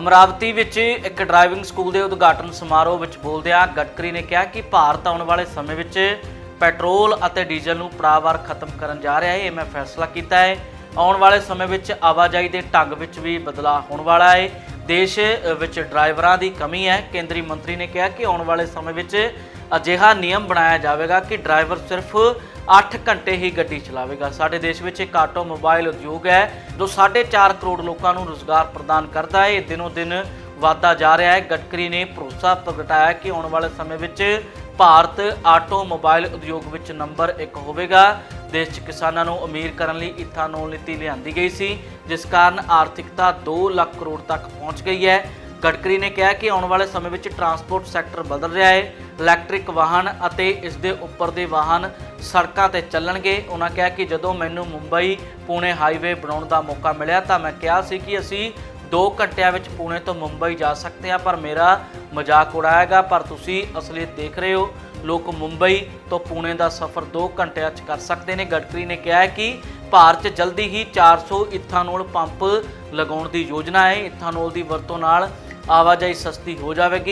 ਅਮਰਾਵਤੀ ਵਿੱਚ ਇੱਕ driving school ਦੇ ਉਦਘਾਟਨ ਸਮਾਰੋਹ ਵਿੱਚ ਬੋਲਦਿਆਂ ਗਡਕਰੀ ਨੇ ਕਿਹਾ ਕਿ ਭਾਰਤ ਆਉਣ ਵਾਲੇ ਸਮੇਂ ਵਿੱਚ ਪੈਟਰੋਲ ਅਤੇ ਡੀਜ਼ਲ ਨੂੰ ਪੜਾਵਾਰ ਖਤਮ ਕਰਨ ਜਾ ਰਿਹਾ ਹੈ। ਇਹ ਮੈਂ ਫੈਸਲਾ ਕੀਤਾ ਹੈ। ਆਉਣ ਵਾਲੇ ਸਮੇਂ ਵਿੱਚ ਆਵਾਜਾਈ ਦੇ ਢੰਗ ਵਿੱਚ ਵੀ ਬਦਲਾਅ ਹੋਣ ਵਾਲਾ ਹੈ। ਦੇਸ਼ ਵਿੱਚ ਡਰਾਈਵਰਾਂ ਦੀ ਕਮੀ ਹੈ। ਕੇਂਦਰੀ ਮੰਤਰੀ ਨੇ ਕਿਹਾ ਕਿ ਆਉਣ ਵਾਲੇ ਸਮੇਂ ਵਿੱਚ ਅਜਿਹਾ ਨਿਯਮ ਬਣਾਇਆ ਜਾਵੇਗਾ ਕਿ ਡਰਾਈਵਰ ਸਿਰਫ 8 ਘੰਟੇ ਹੀ ਗੱਡੀ ਚਲਾਵੇਗਾ। ਸਾਡੇ ਦੇਸ਼ ਵਿੱਚ ਇੱਕ ਆਟੋਮੋਬਾਈਲ ਉਦਯੋਗ ਹੈ, ਜੋ 4.5 ਕਰੋੜ ਲੋਕਾਂ ਨੂੰ ਰੋਜ਼ਗਾਰ ਪ੍ਰਦਾਨ ਕਰਦਾ ਹੈ। ਇਹ ਦਿਨੋ ਦਿਨ ਵਾਧਾ ਜਾ ਰਿਹਾ ਹੈ। ਗਡਕਰੀ ਨੇ ਭਰੋਸਾ ਪ੍ਰਗਟਾਇਆ ਕਿ ਆਉਣ ਵਾਲੇ ਸਮੇਂ ਵਿੱਚ ਭਾਰਤ ਆਟੋਮੋਬਾਈਲ ਉਦਯੋਗ ਵਿੱਚ ਨੰਬਰ 1 ਹੋਵੇਗਾ। ਦੇਸ਼ 'ਚ ਕਿਸਾਨਾਂ ਨੂੰ ਅਮੀਰ ਕਰਨ ਲਈ ਇਥਾਨੋਲ ਨੀਤੀ ਲਿਆਂਦੀ ਗਈ ਸੀ, ਜਿਸ ਕਾਰਨ ਆਰਥਿਕਤਾ 2 ਲੱਖ ਕਰੋੜ ਤੱਕ ਪਹੁੰਚ ਗਈ ਹੈ। ਗਡਕਰੀ ਨੇ ਕਿਹਾ ਕਿ ਆਉਣ ਵਾਲੇ ਸਮੇਂ ਵਿੱਚ ਟਰਾਂਸਪੋਰਟ ਸੈਕਟਰ ਬਦਲ ਰਿਹਾ ਹੈ, ਇਲੈਕਟ੍ਰਿਕ ਵਾਹਨ ਅਤੇ ਇਸ ਦੇ ਉੱਪਰ ਦੇ ਵਾਹਨ ਸੜਕਾਂ ਤੇ ਚੱਲਣਗੇ। ਉਹਨਾਂ ਕਿਹਾ ਕਿ ਜਦੋਂ ਮੈਨੂੰ ਮੁੰਬਈ ਪੁਣੇ ਹਾਈਵੇ ਬਣਾਉਣ ਦਾ ਮੌਕਾ ਮਿਲਿਆ ਤਾਂ ਮੈਂ ਕਿਹਾ ਸੀ ਕਿ ਅਸੀਂ 2 ਘੰਟਿਆਂ ਵਿੱਚ ਪੁਣੇ ਤੋਂ ਮੁੰਬਈ ਜਾ ਸਕਦੇ ਹਾਂ, ਪਰ ਮੇਰਾ ਮਜ਼ਾਕ ਉਡਾਇਆ ਉਡਾਇਆਗਾ ਪਰ ਤੁਸੀਂ ਅਸਲੀਅਤ ਦੇਖ ਰਹੇ ਹੋ ਲੋਕ ਮੁੰਬਈ ਤੋਂ ਪੁਣੇ ਦਾ ਸਫ਼ਰ 2 ਘੰਟਿਆਂ 'ਚ ਕਰ ਸਕਦੇ ਨੇ। ਗਡਕਰੀ ਨੇ ਕਿਹਾ ਹੈ ਕਿ ਭਾਰਤ 'ਚ ਜਲਦੀ ਹੀ 400 ਇਥਾਨੋਲ ਪੰਪ ਲਗਾਉਣ ਦੀ ਯੋਜਨਾ ਹੈ। ਇਥਾਨੋਲ ਦੀ ਵਰਤੋਂ ਨਾਲ ਆਵਾਜਾਈ ਸਸਤੀ ਹੋ ਜਾਵੇਗੀ।